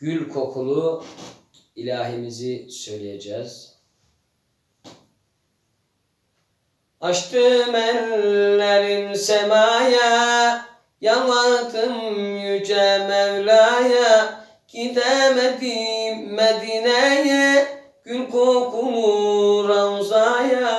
gül kokulu ilahimizi söyleyeceğiz. Açtım ellerim semaya, yalvardım yüce Mevla'ya, gidemedim Medine'ye, gül kokulu Ravza'ya.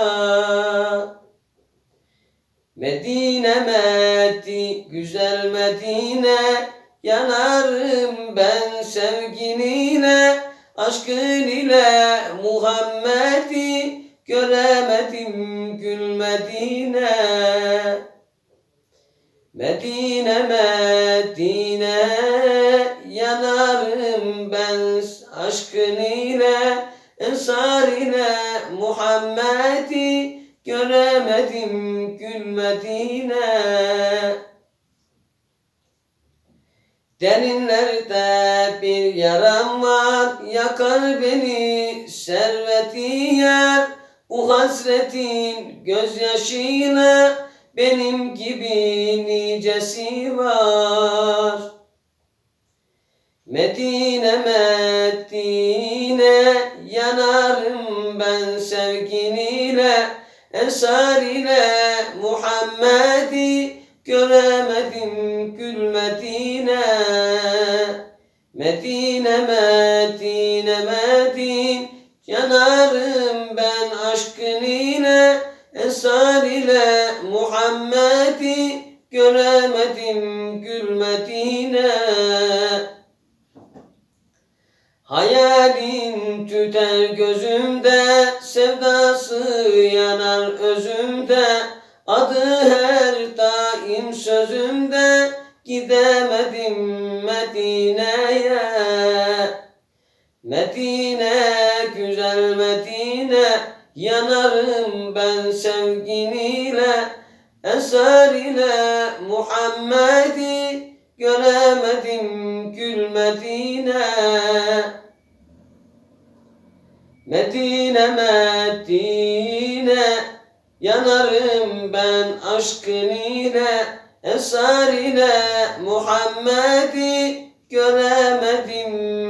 Medine Medi, güzel Medine, yanarım ben sevgin ile, aşkın ile Muhammed'i göremedim gül Medine. Medine Medine, yanarım ben aşkın ile, ensar ile Muhammed'i göremedim gül Medine. Derinlerde bir yaram var, yakar beni serveti yer. Bu hasretin gözyaşıyla benim gibi nicesi var. Medine Medine yanarım ben sevgin ile Ensar ile Muhammed'i göremedim Medine Medine Medine. Yanarım ben aşkın ile Ensar ile Muhammed'i göremedim gül Hayalin tüter gözümde, sevdası yanar özümde, adı her daim sözümde, gidemedim Medine'ye. Medine, güzel Medine, yanarım ben sevgin ile, eser ile Muhammed'i göremedim gül Medine. Medine Medine yanarım ben aşkın ile esar ile Muhammed'i göremedim gül Medine.